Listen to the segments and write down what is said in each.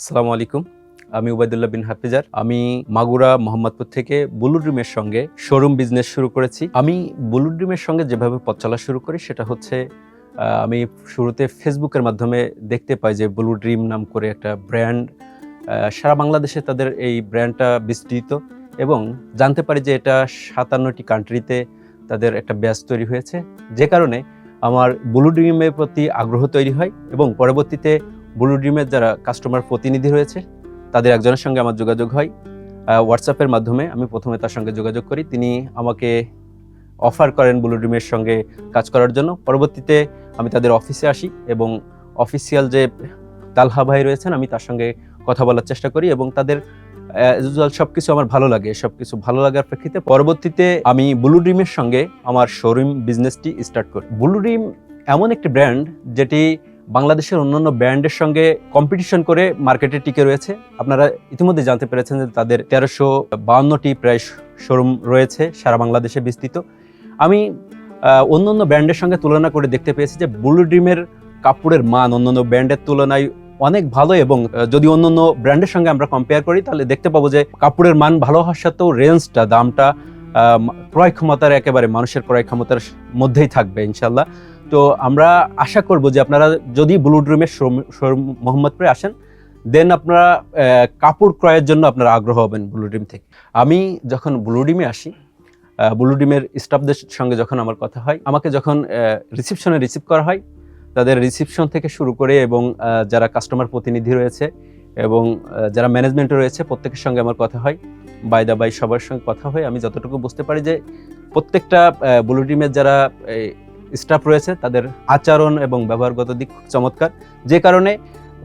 আসসালামু আলাইকুম। আমি উবাইদুল্লাহ বিন হাফিজার। আমি মাগুরা মোহাম্মদপুর থেকে বুলু ড্রিমের সঙ্গে শোরুম বিজনেস শুরু করেছি। আমি বুলু ড্রিমের সঙ্গে যেভাবে পথ চলা শুরু করি, সেটা হচ্ছে আমি শুরুতে ফেসবুকের মাধ্যমে দেখতে পাই যে বুলু ড্রিম নাম করে একটা ব্র্যান্ড সারা বাংলাদেশে তাদের এই ব্র্যান্ডটা বিস্তৃত এবং জানতে পারি যে এটা সাতান্নটি কান্ট্রিতে তাদের একটা ব্যাচ তৈরি হয়েছে। যে কারণে আমার বুলু ড্রিমের প্রতি আগ্রহ তৈরি হয় এবং পরবর্তীতে ব্লু ড্রিমের যারা কাস্টমার প্রতিনিধি রয়েছে, তাদের একজনের সঙ্গে আমার যোগাযোগ হয়। হোয়াটসঅ্যাপের মাধ্যমে আমি প্রথমে তার সঙ্গে যোগাযোগ করি। তিনি আমাকে অফার করেন ব্লু ড্রিমের সঙ্গে কাজ করার জন্য। পরবর্তীতে আমি তাদের অফিসে আসি এবং অফিসিয়াল যে তালহা ভাই রয়েছেন, আমি তার সঙ্গে কথা বলার চেষ্টা করি এবং তাদের সব কিছু আমার ভালো লাগে। সব কিছু ভালো লাগার প্রেক্ষিতে পরবর্তীতে আমি ব্লু ড্রিমের সঙ্গে আমার শোরুম বিজনেসটি স্টার্ট করি। ব্লু ড্রিম এমন একটি ব্র্যান্ড যেটি বাংলাদেশের অন্যান্য ব্র্যান্ডের সঙ্গে কম্পিটিশন করে মার্কেটে টিকে রয়েছে। আপনারা ইতিমধ্যে জানতে পেরেছেন যে তাদের তেরোশো বাউন্নটি প্রায় শোরুম রয়েছে সারা বাংলাদেশে বিস্তৃত। আমি আহ, অন্যান্য ব্র্যান্ডের সঙ্গে তুলনা করে দেখতে পেয়েছি যে ব্লু ড্রিমের কাপড়ের মান অন্যান্য ব্র্যান্ডের তুলনায় অনেক ভালো এবং যদি অন্যান্য ব্র্যান্ডের সঙ্গে আমরা কম্পেয়ার করি তাহলে দেখতে পাবো যে কাপড়ের মান ভালো হওয়ার সত্ত্বেও রেঞ্জটা দামটা ক্রয় ক্ষমতার একেবারে, মানুষের ক্রয় ক্ষমতার মধ্যেই থাকবে ইনশাল্লাহ তো আমরা আশা করব যে আপনারা যদি ব্লু ড্রিমের মোহাম্মদপুরে আসেন, দেন আপনারা কাপড় ক্রয়ের জন্য আপনারা আগ্রহ হবেন ব্লু ড্রিম থেকে। আমি যখন ব্লু ডিমে আসি ব্লু ডিমের স্টাফদের সঙ্গে যখন আমার কথা হয়, আমাকে যখন রিসিপশনে রিসিভ করা হয়, তাদের রিসিপশন থেকে শুরু করে এবং যারা কাস্টমার প্রতিনিধি রয়েছে এবং যারা ম্যানেজমেন্টে রয়েছে, প্রত্যেকের সঙ্গে আমার কথা হয়। বাইদা বাই সবার সঙ্গে কথা হয়ে আমি যতটুকু বুঝতে পারি যে প্রত্যেকটা ব্লু ডিমের যারা স্টাফ রয়েছে তাদের আচরণ এবং ব্যবহারগত দিক খুব চমৎকার। যে কারণে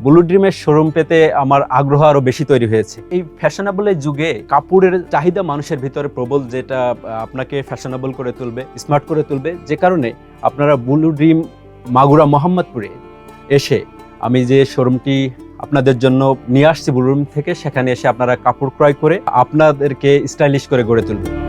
ব্লু ড্রিমের শোরুম পেতে আমার আগ্রহ আরও বেশি তৈরি হয়েছে। এই ফ্যাশনেবলের যুগে কাপড়ের চাহিদা মানুষের ভিতরে প্রবল, যেটা আপনাকে ফ্যাশনেবল করে তুলবে স্মার্ট করে তুলবে। যে কারণে আপনারা ব্লু ড্রিম মাগুরা মোহাম্মদপুরে এসে আমি যে শোরুমটি আপনাদের জন্য নিয়ে আসছি ব্লু ড্রিম থেকে। সেখানে এসে আপনারা কাপড় ক্রয় করে আপনাদেরকে স্টাইলিশ করে গড়ে তুলবে।